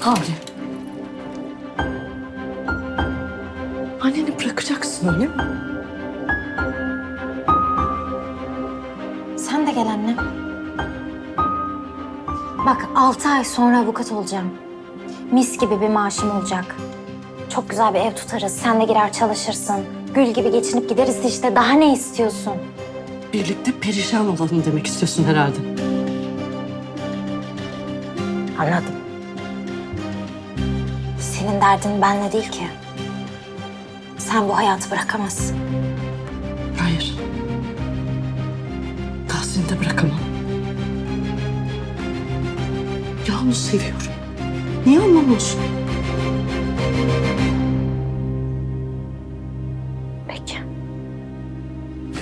Hale. Anneni bırakacaksın öyle mi? Sen de gel anne. Bak altı ay sonra avukat olacağım. Mis gibi bir maaşım olacak. Çok güzel bir ev tutarız. Sen de girer çalışırsın. Gül gibi geçinip gideriz işte. Daha ne istiyorsun? Birlikte perişan olalım demek istiyorsun herhalde. Anladım. Senin derdin benle değil ki. Sen bu hayatı bırakamazsın. Hayır. Tahsin'i de bırakamam. Ya onu seviyorum. Niye anlamıyorsun?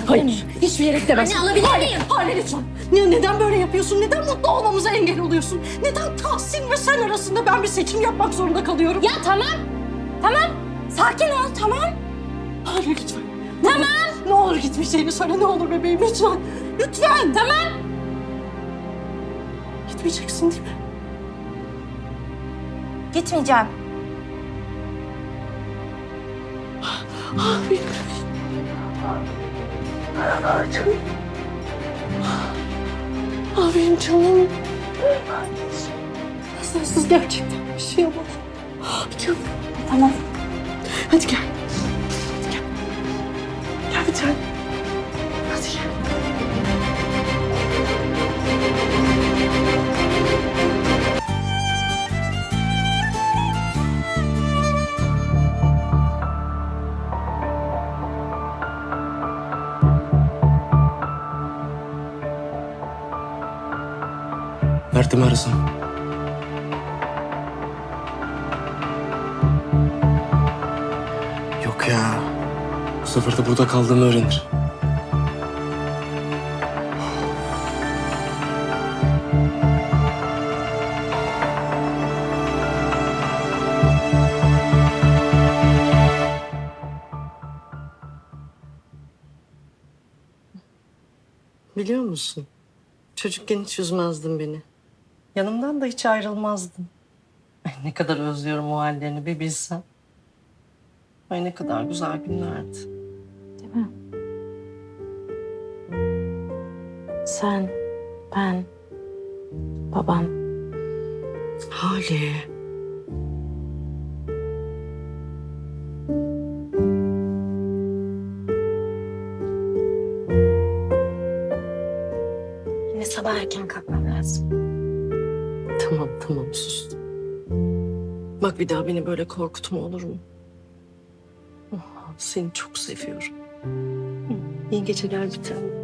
Hayır. Hiçbir yere gidemezsin. Anne, alabilir Hale, miyim? Hale lütfen. Ya neden böyle yapıyorsun? Neden mutlu olmamıza engel oluyorsun? Neden Tahsin ve sen arasında ben bir seçim yapmak zorunda kalıyorum? Ya tamam. Tamam. Sakin ol tamam. Hale lütfen. Tamam. Ne olur gitmeyeceğini söyle ne olur bebeğim lütfen. Lütfen. Tamam. Gitmeyeceksin değil mi? Gitmeyeceğim. Ah benim. Ah canım. Ah benim canım. Sensiz gerçekten bir şey yapamam. Tamam. Hadi gel. Hadi gel. Gel bir tane. Mert'i mi arasam? Yok ya. Bu sefer de burada kaldığımı öğrenir. Biliyor musun? Çocukken hiç üzmezdin beni. Yanımdan da hiç ayrılmazdın. Ay ne kadar özlüyorum o hallerini bir bilsen. Ay ne kadar güzel günlerdi. Değil mi? Sen, ben, babam. Hale. Yine sabah erken kalkmam lazım. Tamam tamam sustum. Bak bir daha beni böyle korkutma olur mu? Oh, Seni çok seviyorum. İyi geceler bir tanem.